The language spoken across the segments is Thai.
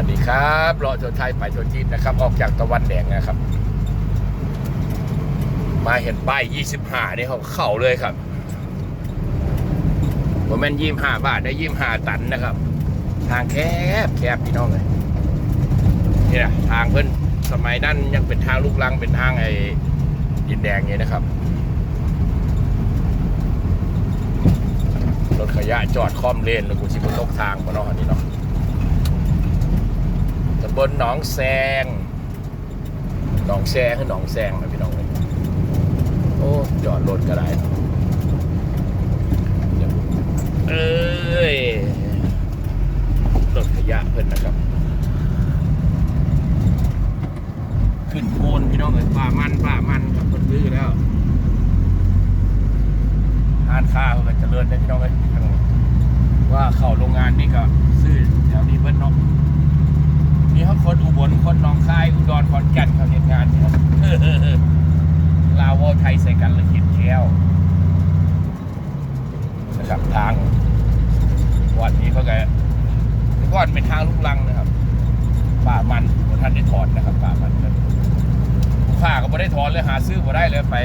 วัสดีครับรอชนไทยไปชนจีนนะครับ ออกจากตะวันแดงนะครับ มาเห็นป้าย25นี่เขาเข้าเลยครับผมแม่นยี่ห้าบาทได้ยี่ห้าตันนะครับ ทางแคบแคบพี่น้องเลยนี่นะทางเพิ่นสมัยนั้นยังเป็นทางลูกลังเป็นทางไอ้ดินแดงเนี่ยนะครับรถขยะจอดคอมเลนแล้วกูสิบตกทางมาเนาะอันนี้เนาะำบลหนองแซง หนองแซงคือหนองแซงนะพี่น้องเลยโอ้จอดรถก็ได้เอ้ยรถขยะเพิ่นนะครับ ขึ้นโคนพี่น้องเลยป่ามันป่ามันครับเพิ่นซื้อแล้วทานข้าวก็เจริญได้พี่น้องเลยว่าเข้าโรงงานนี่ก็ซื้อแถวนี้เพิ่นเนาะ มีเขาคนอุบลคนหนองคาย อุดรขอนแก่นเขาเห็นงานเนี่ครับลาวไทยใส่กันและเขียนแก้วนะครับทางวัดนี้เขาแกก่อนเป็นทางลูกลังนะครับป่ามันท่านได้ถอนนะครับป่ามันนั้นผู้ค้าก็ไม่ได้ถอนเลยหาซื้อบ่ได้เลยไป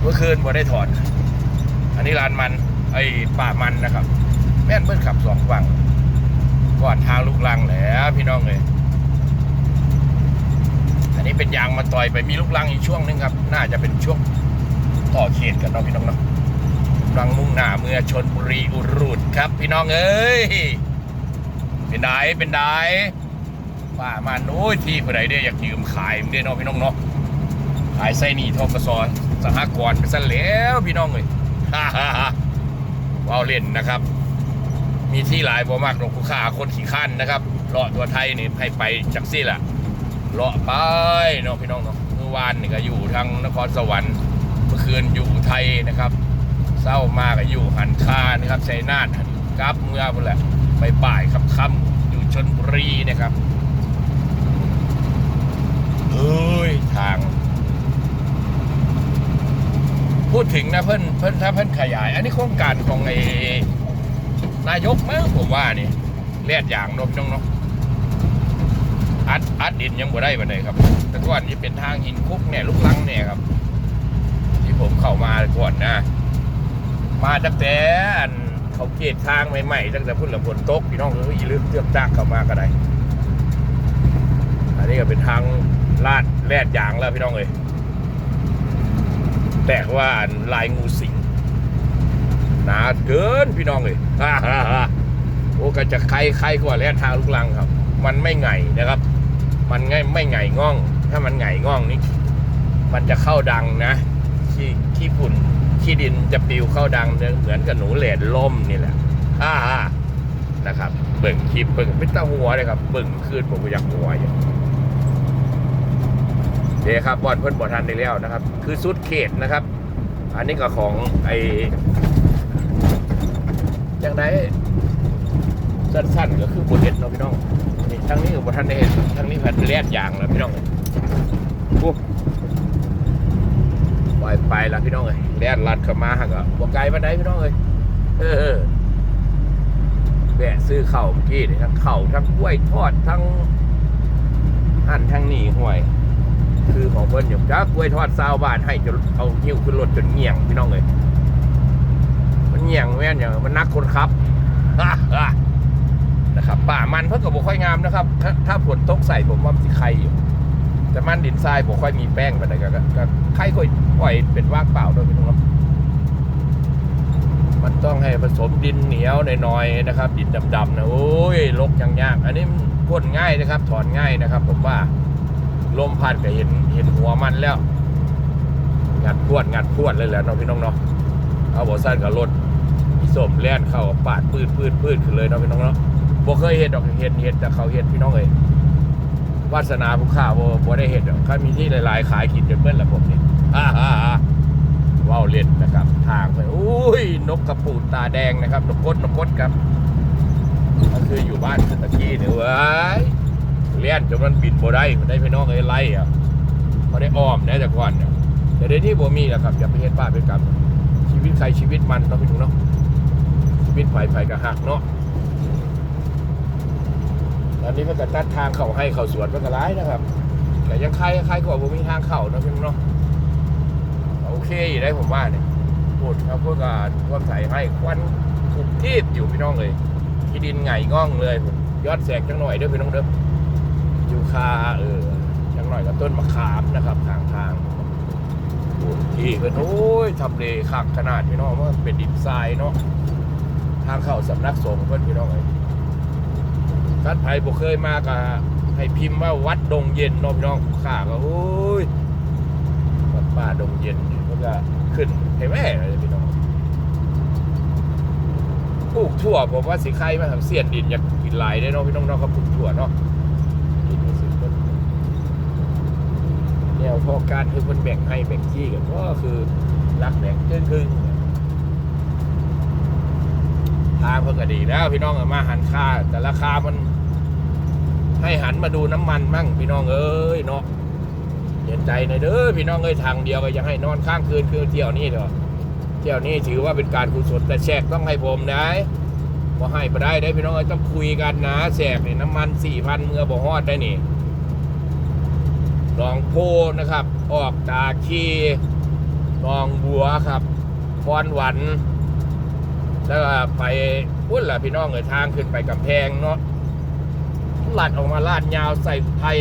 เมื่อคืนบ่ได้ถอนอันนี้ร้านมัน ไอ้ป่ามันนะครับ แม่นเบิ้ลขับสองฝั่ง ก่อนทางลูกลังแหล้วพี่น้องเลยอันนี้เป็นยางมาต่อยไปมีลูกลังอีกช่วงหนึงครับ น่าจะเป็นช่วงต่อเขตกันเนาะพี่น้องเนาะลังมุ่งหน้าเมืองชนบุรีอุรุตครับ พี่น้องเอ้ยเป็นไดเป็นไดป้ามันโอ้ยที่ผู้ใดเด้อยากยืมขายมันเด้เนาะพี่น้องเนาะขายไส้หนีทกสสหกรณ์ไปซะแล้วพี่น้องเลยฮ่าฮ่าฮ่าว้าวเล่นนะครับ มีที่หลายบ่มากหรอกผู้ค้าคนขี่ขั้นนะครับเลาะตัวไทยนี่ให้ไปจักซี่ละเลาะไปเนาะพี่น้องเนาะเมื่อวานนี่ก็อยู่ทางนครสวรรค์เมื่อคืนอยู่ไทยนะครับเศร้ามากก็อยู่หันคานะครับชัยนาทหันกับเมื่อพุ่นแหละไปบ่ายค่ำค่ำๆอยู่ชนบุรีนะครับเฮ้ยทาง พูดถึงนะเพิ่อนเพิ่อนถ้าเพิ่อนขยาย อันนี้โครงการของไอ นายกมั้งผมว่านี่เลียดอย่างนกน้องเนาะอัดอัดดินยังบ่ได้บันไดครับ แต่ก่อนนี่เป็นทางหินคุกเนี่ยลูกลังเนี่ยครับ ที่ผมเข้ามาก่อนนะ มาตั้งแต่เขาเกตทางใหม่ๆตั้งแต่พุ่นละฝนตกพี่น้องเอ้ยลืมเตือกจ้ากเข้ามาก็ได้อันนี้ก็เป็นทางลาดแลดยางแล้วพี่น้องเอ้ยแต่ว่านลายงูสิง หนาเกินพี่น้องเลยฮ่าฮ่าฮ่าโอ้ก็จะใครใครกว่าแล่นทางลูกลังครับ มันไม่ไงนะครับ มันไงไม่ไงง่อง ถ้ามันไงง่องนี่มันจะเข้าดังนะขี้ขี้ฝุ่นขี้ดินจะปิวเข้าดังเหมือนกับหนูเหลนล่มนี่แหละฮ่าฮ่านะครับเบิ่งคลิปเบิ่งเป็นตาหัวเลยครับเบิ่งคืนผมก็อยากหัวอยู่เดี๋ยวครับบอลเพิ่นบอทันได้แล้วนะครับ คือสุดเขตนะครับ อันนี้ก็ของไอ จังไดสั้นๆก็คือบทเด็ดเนาะพี่น้องนี่ทั้งนี้กับบทท่านได้เห็นทั้งนี้พันแลดอย่างแล้วพี่น้องปุ๊บปล่อยไปล้วพี่น้องเลยแลดลัดเข้ามาหักอะบ่ไกลปานใดพี่น้องเลยเออแวะซื้อเข่าเมื่อกี้นี่ทั้งเข่าทั้งกล้วยทอดทั้งหั่นทั้งหนีห่วย คือของเพิ่นอยู่จ้ากล้วยทอดซาวบาทให้จนเอาหิ้วขึ้นรถจนเงี่ยงพี่น้องเลย เหี่ยงแม่นอย่างมันนักคนครับนะครับป่ามันเพิ่งก็บ่ค่อยงามนะครับถ้าถ้าฝนตกใส่ผมว่ามันสิไข่อยู่ แต่มันดินทรายบ่ค่อยมีแป้งไปานก็ก็ไข่ก็ปล่อยเป็นว่างเปล่าโดยไม่ต้องรับมันต้องให้ผสมดินเหนียวหน่อยๆนะครับ ดินดำๆนะโอ้ยลกยังยากอันนี้มันง่ายนะครับ ถอนง่ายนะครับ ผมว่าลมพัดก็เห็นเห็นหัวมันแล้ว งัดพวดงัดพวดเลยแหละเนาะพี่น้องเนาะเอาบอสั้นกับรถ สมแล่นเข้าปาดปืดปืดปืดขึ้นเลยเนาะพี่น้องเนาะบ่เคยเห็นดอกเห็นเห็นแต่เขาเห็นพี่น้องเลยวาสนาผู้ข้าบ่บ่ได้เห็นดอกข้ามีที่หลายๆขายกินจนเบิ้ลละผมนี่ฮ่าฮ่าฮ่าว้าวเล่นนะครับ ทางไปอุ้ยนกกระปูดตาแดงนะครับนกกดนกกดครับก็คืออยู่บ้านตะกี้เนี่ยเว้ยเลี้ยนจนมันบินบ่ได้มันได้พี่น้องเอ้ยไล่อะเขาได้อ้อมนะแต่ก่อนเนี่ยแต่เดี๋ยวนี้บ่มีแล้วครับอย่าไปเฮ็ดบ้าเป็นกรรมชีวิตใครชีวิตมันเนาะพี่หนูเนาะ ชีวิตไฟไฟกับหักเนาะเพื่อตัดทางเข้าให้เข้าสวนเพื่อกระไรนะครับ แต่ยังใครใครก็บอกมีทางเข้าเนาะพี่น้องโอเคอยู่ได้ผมว่าเนี่ยพูดครับพวกการร่วมใส่ให้ควันคุกทีบอยู่พี่น้องเลยที่ดินไงง่องเลยยอดแสกจังหน่อยเด้อพี่น้องเด้ออยู่คาเออจังหน่อยกับต้นมะขามนะครับทางทางที่เป็นโอ้ยทำเลคักขนาดพี่น้องว่าเป็นดินทรายเนาะ ทางเข้าสำนักสงฆ์เพื่อนพี่น้องเลยท่านไผ่บ่เคยมากะให้พิมพ์ว่าวัดดงเย็นน้องน้องข้าก็โอ้ยวัดป่าดงเย็นมันก็ขึ้นให้แม่เลยพี่น้องปลูกถั่วผมว่าสิใครมาทำเสียนดินอยากกินหลายได้เนาะพี่น้องเนาะเขาปลูกถั่วเนาะกินสุดเบิดแนวพอการคือมันแบ่งให้แบ่งที่กันก็คือรักแบ่งครึ่งครึ่งๆทาเพิ่งก็ดีแล้ว พี่น้องเอามาหันค่า แต่ราคามัน ให้หันมาดูน้ำมันมั่ง พี่น้องเอ้ยเนาะเห็นใจในอยเด้อพี่น้องเอ้ยทางเดียวก็ยังให้นอนข้างคืนคือเที่ยวนี้เถอะเที่ยวนี้ถือว่าเป็นการกุศลแต่แชกต้องให้ผมนะบ่ให้ไปได้ได้พี่น้องเอ้ยต้องคุยกันนะแชกนี่น้ำมันสี่พันเมื่อบ่ฮอดได้นี่ลองโพนะครับ ออกตาคีลองบัวครับพรหวัน แล้วก็ไปพุ่นล่ะพี่น้องเอ้ยทางขึ้นไปกำแพงเนาะลัดออกมาลาดยาวใส่ไทย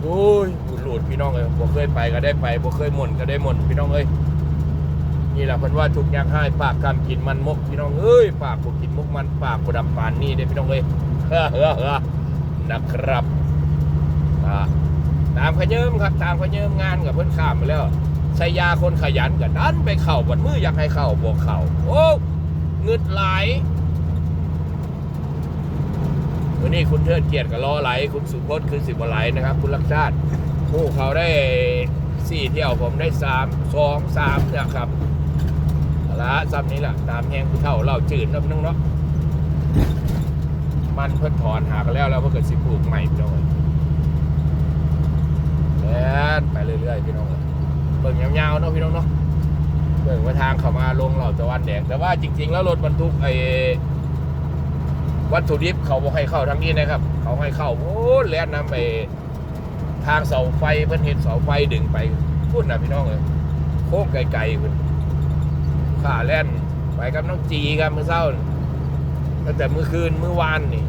โอ้ยบุญหลุดพี่น้องเอ้ยบ่เคยไปก็ได้ไปบ่เคยหม่นก็ได้หม่นพี่น้องเอ้ยนี่แหละเพิ่นว่าทุกอย่างให้ปากกำกินมันมกพี่น้องเอ้ยปากบ่กินมกมันปากบ่ดำปานนี่เด้พี่น้องเอ้ยเฮ้อเฮ้อเฮ้อนะครับตามขยืมครับตามขยืมงานกับเพิ่นข้ามไปแล้ว ใช้ยาคนขยันก็ดันไปเข้าบัดมืออยากให้เข้าบ่เข้าโอ้เงึดไหลวันนี้คุณเทิดเกียรติกับล้อไหล คุณสุพจน์คือสิบไหลนะครับ คุณลักชาติผู้เขาได้สี่เที่ยวผมได้สามสองสามเนี่ยครับละซ้ำนี้แหละตามแหงผู้เท่าเราจืดน้ำนึงเนาะมันเพิ่นถอนหากันแล้วแล้วเพิ่นเกิดสิปลูกใหม่พี่น้องแล้วไปเรื่อยๆพี่น้อง เบิ่งยาวๆเนาะพี่น้องเนาะเบิ่งว่าทางเข้ามาลงเหล่าตะวันแดงแต่ว่าจริง ๆ แล้วรถบรรทุกไอ้วัตถุดิบเขาบอกให้เข้าทางนี้นะครับ เขาให้เข้าโอ้แล่นน้ำไปทางเสาไฟเพิ่อนเห็นเสาไฟดึงไปพูดนะพี่น้องเลยโคกไกลๆเพิ่นขาแล่นไปกับน้องจีครับเมื่อเช้าตั้งแต่เมื่อคืนเมื่อวานนี่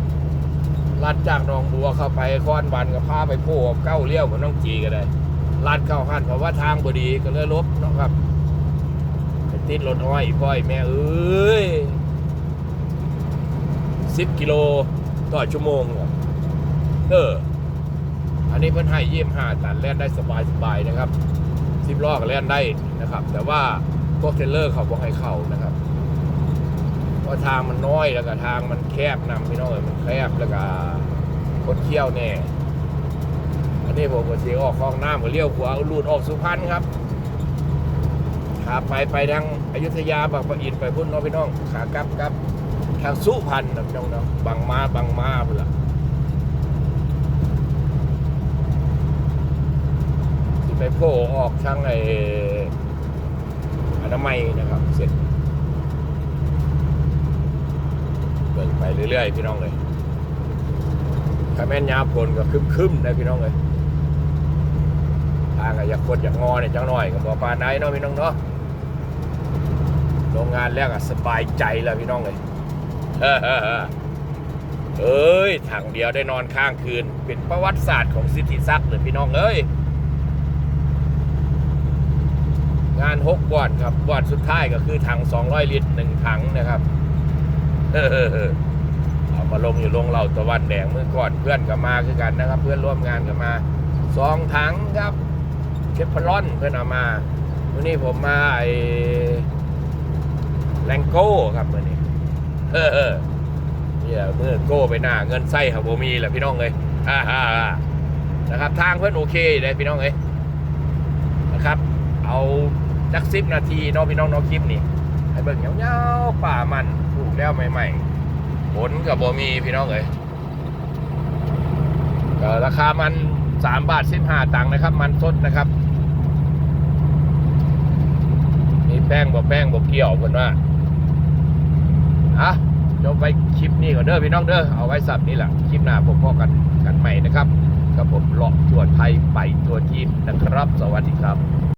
ลัดจากหนองบัวเข้าไปค้อนวันก็พาไปโพกับเก้าเลี้ยวกับน้องจีก็ได้ ลัดเข้าหันเพราะว่าทางบดีก็เลยลบเนาะครับไปติดรถอ้อยพ่อยแม่เอ้ยสิบกิโลต่อชั่วโมงเอเอออันนี้เพิ่นให้เยี่ยมห้าตันแล่นได้สบายสบายๆนะครับสิบล้อก็แล่นได้นะครับ แต่ว่าพวกเทรลเลอร์เขาบอกให้เข้านะครับเพราะทางมันน้อยแล้วก็ทางมันแคบนำพี่น้องเอ้ยมันแคบแล้วก็คดเคี้ยวแน่ อันนี้ผมก็เสียออกคลองน้ำก็เลี้ยวขวาลูดออกสุพรรณครับขาไปไปทางอยุธยาบางปะอินไปพุ่นน้องพี่น้องขากลับกลับทางสุพรรณนะพี่น้องเนาะบางมาบางมาเพื่อที่ไปโผล่ออกทางไอ้อนามัยนะครับเสร็จเบิ่งไปเรื่อยๆพี่น้องเลยถ้าแม่นยาพลก็คึมๆนะพี่น้องเลย ทางก็อยากคนอยากงอเนี่ยจังหน่อยก็บอกปานไหนเนาะพี่น้องเนาะโรงงานแรกอะสบายใจแล้วพี่น้องเลยเฮ้อเฮ้อเฮ้ยถังเดียวได้นอนข้างคืน เป็นประวัติศาสตร์ของสิทธิศักดิ์เลยพี่น้องเอ้ยงานหกวันครับวันสุดท้ายก็คือถัง200ลิตรหนึ่งถังนะครับเฮ้อเฮ้อเฮ้อเอามาลงอยู่ลงเหล่าตะวันแดงเมื่อก่อนเพื่อนก็มาคือกันนะครับ เพื่อนร่วมงานก็มาสองถังครับ ฟพลอนเพื่อนเอามาวันนี้ผมมาไอแลงโก้ครับวันนี้เออเออเนี่ยเมื่อโก้ไปหน้าเงินไส้ครับผมมีแหละพี่น้องเลยฮ่าฮ่านะครับทางเพื่อนโอเคเลยพี่น้องเลยนะครับ เอาจักสิบนาทีน้องพี่น้องน้องคลิปนี่ให้เบิ่งเงาๆป่ามันปลูกแล้วใหม่ๆผลกับบ่มีพี่น้องเลยราคามันสามบาทสิบห้าตังค์นะครับ มันสดนะครับมี แป้งบ่แป้งบ่เกี่ยวเพิ่นว่าอะเดี๋ยวไปคลิปนี้ก่อนเด้อพี่น้องเด้อเอาไว้สับนี้แหละคลิปหน้าผมพอกันกันใหม่นะครับครับผมหลอกทัวไทยไปทัวจีนนะครับ สวัสดีครับ